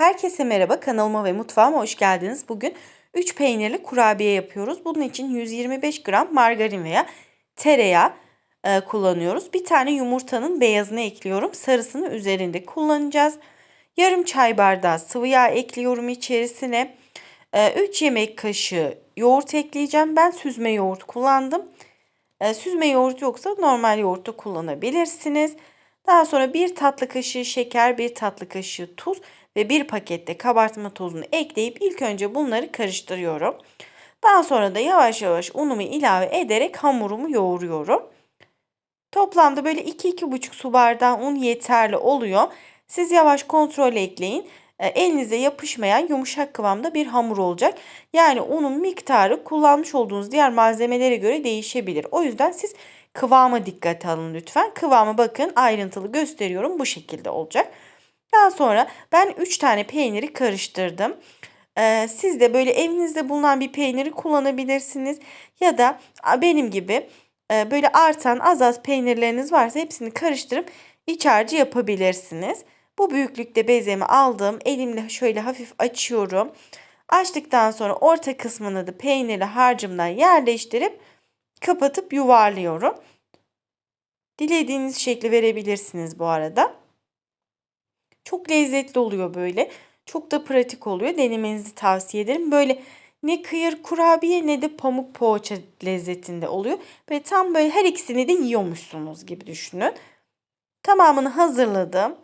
Herkese merhaba kanalıma ve mutfağıma hoş geldiniz. Bugün 3 peynirli kurabiye yapıyoruz. Bunun için 125 gram margarin veya tereyağı e, kullanıyoruz. Bir tane yumurtanın beyazını ekliyorum. Sarısını üzerinde kullanacağız. Yarım çay bardağı sıvı yağ ekliyorum içerisine. 3 yemek kaşığı yoğurt ekleyeceğim. Ben süzme yoğurt kullandım. E, süzme yoğurt yoksa normal yoğurt da kullanabilirsiniz. Daha sonra bir tatlı kaşığı şeker, bir tatlı kaşığı tuz ve bir pakette kabartma tozunu ekleyip ilk önce bunları karıştırıyorum. Daha sonra da yavaş yavaş unumu ilave ederek hamurumu yoğuruyorum. Toplamda böyle 2-2,5 su bardağı un yeterli oluyor. Siz yavaş kontrol ekleyin. E, elinize yapışmayan yumuşak kıvamda bir hamur olacak. Yani unun miktarı kullanmış olduğunuz diğer malzemelere göre değişebilir. O yüzden siz kıvama dikkat alın lütfen. Kıvamı bakın ayrıntılı gösteriyorum bu şekilde olacak. Daha sonra ben 3 tane peyniri karıştırdım. Ee, siz de böyle evinizde bulunan bir peyniri kullanabilirsiniz. Ya da benim gibi e, böyle artan az az peynirleriniz varsa hepsini karıştırıp iç harcı yapabilirsiniz. Bu büyüklükte bezemi aldım. Elimle şöyle hafif açıyorum. Açtıktan sonra orta kısmını da peynirli harcımdan yerleştirip kapatıp yuvarlıyorum. Dilediğiniz şekli verebilirsiniz bu arada. Çok lezzetli oluyor böyle. Çok da pratik oluyor. Denemenizi tavsiye ederim. Böyle ne kıyır kurabiye ne de pamuk poğaça lezzetinde oluyor. Ve tam böyle her ikisini de yiyormuşsunuz gibi düşünün. Tamamını hazırladım.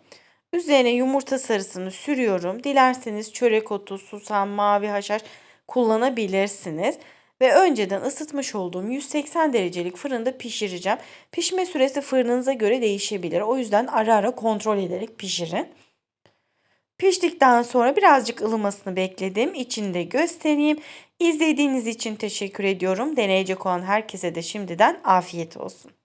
Üzerine yumurta sarısını sürüyorum. Dilerseniz çörek otu, susam, mavi haşhaş kullanabilirsiniz. Ve önceden ısıtmış olduğum 180 derecelik fırında pişireceğim. Pişme süresi fırınınıza göre değişebilir. O yüzden ara ara kontrol ederek pişirin. Piştikten sonra birazcık ılımasını bekledim. İçinde göstereyim. İzlediğiniz için teşekkür ediyorum. Deneyecek olan herkese de şimdiden afiyet olsun.